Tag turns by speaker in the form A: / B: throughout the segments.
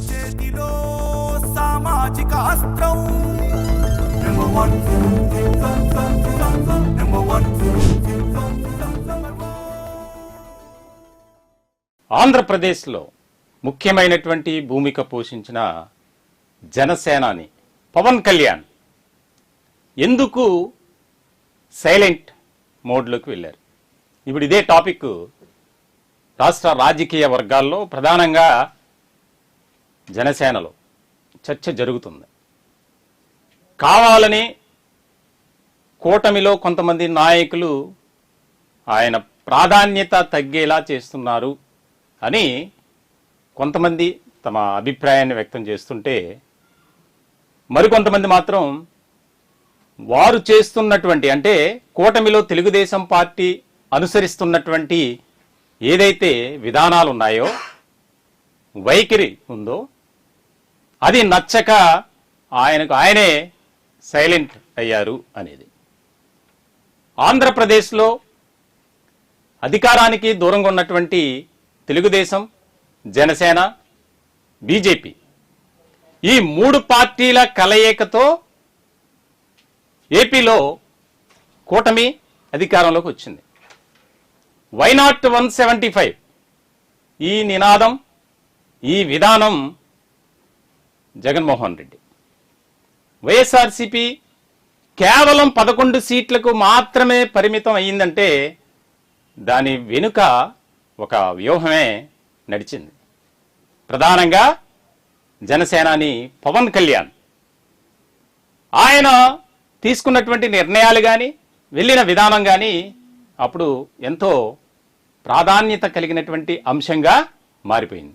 A: చేతిలో సామాజిక అస్త్రం
B: ఆంధ్రప్రదేశ్లో ముఖ్యమైనటువంటి భూమిక పోషించిన జనసేనాని పవన్ కళ్యాణ్ ఎందుకు సైలెంట్ మోడ్లోకి వెళ్ళారు ఇప్పుడు ఇదే టాపిక్ రాష్ట్ర రాజకీయ వర్గాల్లో ప్రధానంగా జనసేనలో చర్చ జరుగుతుంది. కావాలని కూటమిలో కొంతమంది నాయకులు ఆయన ప్రాధాన్యత తగ్గేలా చేస్తున్నారు అని కొంతమంది తమ అభిప్రాయాన్ని వ్యక్తం చేస్తుంటే మరికొంతమంది మాత్రం వారు చేస్తున్నటువంటి అంటే కూటమిలో తెలుగుదేశం పార్టీ అనుసరిస్తున్నటువంటి ఏదైతే విధానాలు ఉన్నాయో వైఖరి ఉందో అది నచ్చక ఆయనకు ఆయనే సైలెంట్ అయ్యారు అనేది. ఆంధ్రప్రదేశ్లో అధికారానికి దూరంగా ఉన్నటువంటి తెలుగుదేశం జనసేన బీజేపీ ఈ మూడు పార్టీల కలయికతో ఏపీలో కూటమి అధికారంలోకి వచ్చింది. వైనాట్ వన్ సెవెంటీ ఫైవ్ ఈ నినాదం ఈ విధానం జగన్మోహన్ రెడ్డి. వైఎస్ఆర్సిపి కేవలం పదకొండు సీట్లకు మాత్రమే పరిమితం అయ్యిందంటే దాని వెనుక ఒక వ్యూహమే నడిచింది. ప్రధానంగా జనసేనాని పవన్ కళ్యాణ్. ఆయన తీసుకున్నటువంటి నిర్ణయాలు కానీ వెళ్ళిన విధానం కానీ అప్పుడు ఎంతో ప్రాధాన్యత కలిగినటువంటి అంశంగా మారిపోయింది.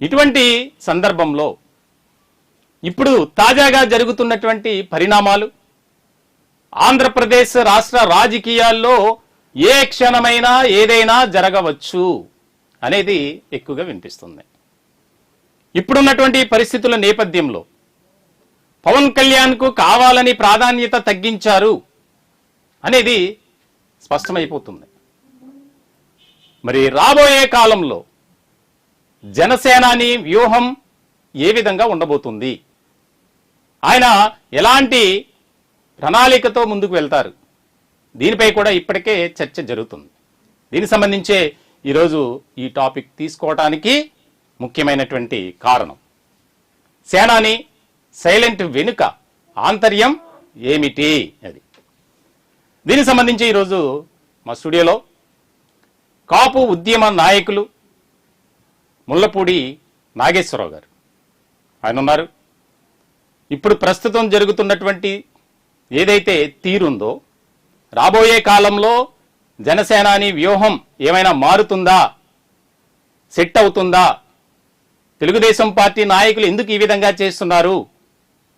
B: ఇటువంటి సందర్భంలో ఇప్పుడు తాజాగా జరుగుతున్నటువంటి పరిణామాలు ఆంధ్రప్రదేశ్ రాష్ట్ర రాజకీయాల్లో ఏ క్షణమైనా ఏదైనా జరగవచ్చు అనేది ఎక్కువగా వినిపిస్తుంది. ఇప్పుడున్నటువంటి పరిస్థితుల నేపథ్యంలో పవన్ కళ్యాణ్కు కావాలని ప్రాధాన్యత తగ్గించారు అనేది స్పష్టమైపోతుంది. మరి రాబోయే కాలంలో జనసేనాని వ్యూహం ఏ విధంగా ఉండబోతుంది? ఆయన ఎలాంటి ప్రణాళికతో ముందుకు వెళ్తారు? దీనిపై కూడా ఇప్పటికే చర్చ జరుగుతుంది. దీనికి సంబంధించే ఈరోజు ఈ టాపిక్ తీసుకోవటానికి ముఖ్యమైనటువంటి కారణం. సేనాని సైలెంట్ వెనుక ఆంతర్యం ఏమిటి అది. దీనికి సంబంధించి ఈరోజు మా స్టూడియోలో కాపు ఉద్యమ నాయకులు ముల్లపూడి నాగేశ్వరరావు గారు. ఆయన ఉన్నారు. ఇప్పుడు ప్రస్తుతం జరుగుతున్నటువంటి ఏదైతే తీరుందో రాబోయే కాలంలో జనసేనాని వ్యూహం ఏమైనా మారుతుందా? సెట్ అవుతుందా? తెలుగుదేశం పార్టీ నాయకులు ఎందుకు ఈ విధంగా చేస్తున్నారు?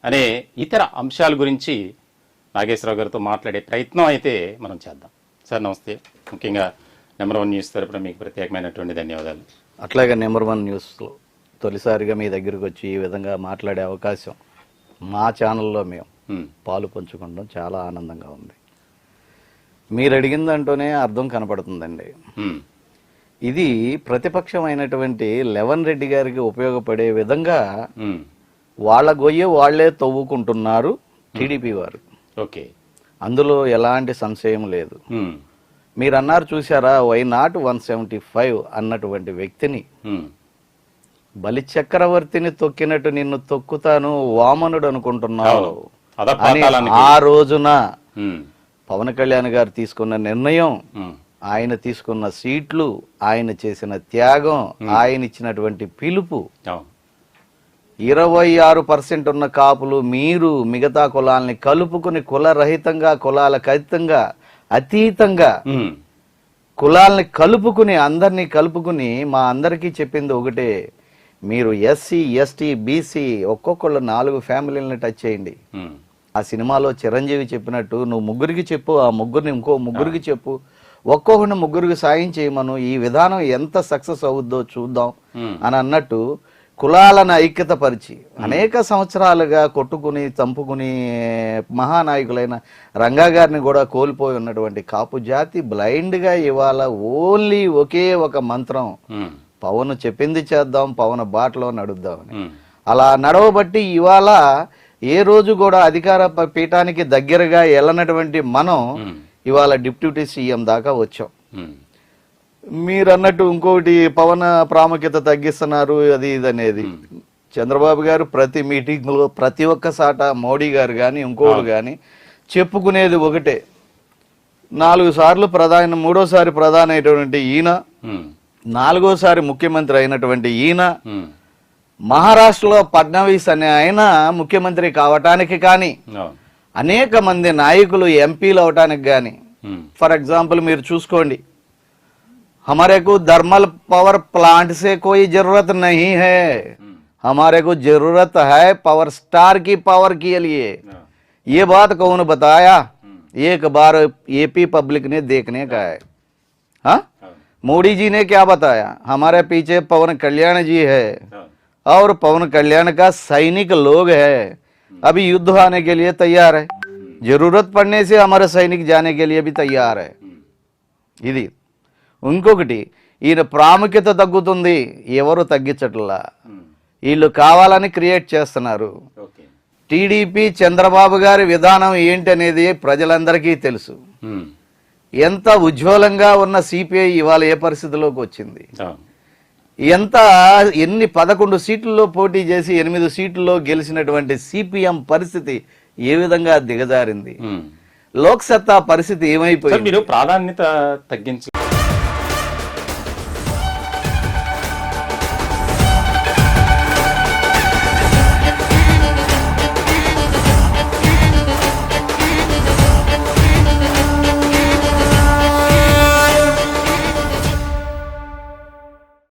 B: అనే ఇతర అంశాల గురించి నాగేశ్వరరావు గారితో మాట్లాడే ప్రయత్నం అయితే మనం చేద్దాం. సార్ నమస్తే. ముఖ్యంగా నెంబర్ వన్ న్యూస్ తరపున మీకు ప్రత్యేకమైనటువంటి ధన్యవాదాలు.
C: అట్లాగే నెంబర్ వన్ న్యూస్లో తొలిసారిగా మీ దగ్గరికి వచ్చి ఈ విధంగా మాట్లాడే అవకాశం మా ఛానల్లో మేము పాలు పంచుకోవడం చాలా ఆనందంగా ఉంది. మీరు అడిగిందంటూనే అర్థం కనపడుతుందండి. ఇది ప్రతిపక్షమైనటువంటి లెవన్ రెడ్డి గారికి ఉపయోగపడే విధంగా వాళ్ళ గొయ్య వాళ్ళే తవ్వుకుంటున్నారు టీడీపీ వారు.
B: ఓకే.
C: అందులో ఎలాంటి సంశయం లేదు. మీరు అన్నారు చూసారా why not one seventy five అన్నటువంటి వ్యక్తిని? బలి చక్రవర్తిని తొక్కినట్టు నిన్ను తొక్కుతాను వామనుడు అనుకుంటున్నావు. అని. ఆ రోజున పవన్ కళ్యాణ్ గారు తీసుకున్న నిర్ణయం ఆయన తీసుకున్న సీట్లు ఆయన చేసిన త్యాగం ఆయన ఇచ్చినటువంటి పిలుపు. ఇరవై ఆరు పర్సెంట్ ఉన్న కాపులు మీరు మిగతా కులాల్ని కలుపుకుని కులరహితంగా కులాలకు అతీతంగా అతీతంగా కులాల్ని కలుపుకుని అందరినీ కలుపుకుని మా అందరికీ చెప్పింది ఒకటే. మీరు ఎస్సీ ఎస్టీ బీసీ ఒక్కొక్కళ్ళు నాలుగు ఫ్యామిలీలని టచ్ చేయండి. ఆ సినిమాలో చిరంజీవి చెప్పినట్టు నువ్వు ముగ్గురికి చెప్పు ఆ ముగ్గురిని ఇంకో ముగ్గురికి చెప్పు. ఒక్కొక్కరిని ముగ్గురికి సాయం చేయమను. ఈ విధానం ఎంత సక్సెస్ అవుద్దో చూద్దాం అని అన్నట్టు కులాలను ఐక్యత పరిచి అనేక సంవత్సరాలుగా కొట్టుకుని చంపుకుని మహానాయకులైన రంగా గారిని కూడా కోల్పోయి ఉన్నటువంటి కాపు జాతి బ్లైండ్గా ఇవాళ ఓన్లీ ఒకే ఒక మంత్రం. పవన్ చెప్పింది చేద్దాం పవన్ బాటలో నడుద్దామని అలా నడవబట్టి ఇవాళ ఏ రోజు కూడా అధికార పీఠానికి దగ్గరగా వెళ్ళనటువంటి మనం ఇవాళ డిప్యూటీ సీఎం దాకా వచ్చాం. మీరు అన్నట్టు ఇంకొకటి పవన్ ప్రాముఖ్యత తగ్గిస్తున్నారు అది ఇది అనేది. చంద్రబాబు గారు ప్రతి మీటింగ్లో ప్రతి ఒక్క సాట మోడీ గారు కానీ ఇంకోటి కానీ చెప్పుకునేది ఒకటే. నాలుగు సార్లు ప్రధాని మూడోసారి ప్రధాని అయినటువంటి ఈయన నాలుగోసారి ముఖ్యమంత్రి అయినటువంటి ఈయన మహారాష్ట్రలో ఫడ్నవీస్ అనే ఆయన ముఖ్యమంత్రి కావటానికి కానీ అనేక మంది నాయకులు ఎంపీలు అవటానికి కానీ ఫర్ ఎగ్జాంపుల్ మీరు చూసుకోండి हमारे को दर्मल पावर प्लांट से कोई ज़रूरत नहीं है।
B: हम्म।
C: हमारे को ज़रूरत है पावर स्टार की पावर के लिए।
B: हाँ।
C: ये बात कौन बताया? हम्म। एक बार एपी पब्लिक ने देखने का है। हाँ?
B: हाँ?
C: मोदी जी ने क्या बताया? हमारे पीछे पवन कल्याण जी है।
B: हाँ।
C: और पवन कल्याण का सैनिक लोग है। हम्म। अभी युद्ध आने के लिए तैयार है। ज़रूरत पड़ने से हमारे सैनिक जाने के लिए भी तैयार है। यदि ఇంకొకటి ఈయన ప్రాముఖ్యత తగ్గుతుంది. ఎవరు తగ్గించట్లా? వీళ్ళు కావాలని క్రియేట్ చేస్తున్నారు. టీడీపీ చంద్రబాబు గారి విధానం ఏంటనేది ప్రజలందరికీ తెలుసు. ఎంత ఉజ్వలంగా ఉన్న సిపిఐ ఇవాళ ఏ పరిస్థితిలోకి వచ్చింది. ఎంత ఎన్ని పదకొండు సీట్లలో పోటీ చేసి ఎనిమిది సీట్లలో గెలిచినటువంటి సిపిఎం పరిస్థితి ఏ విధంగా దిగజారింది. లోక్సత్తా పరిస్థితి ఏమైపోయింది?
B: మీరు ప్రాధాన్యత తగ్గించి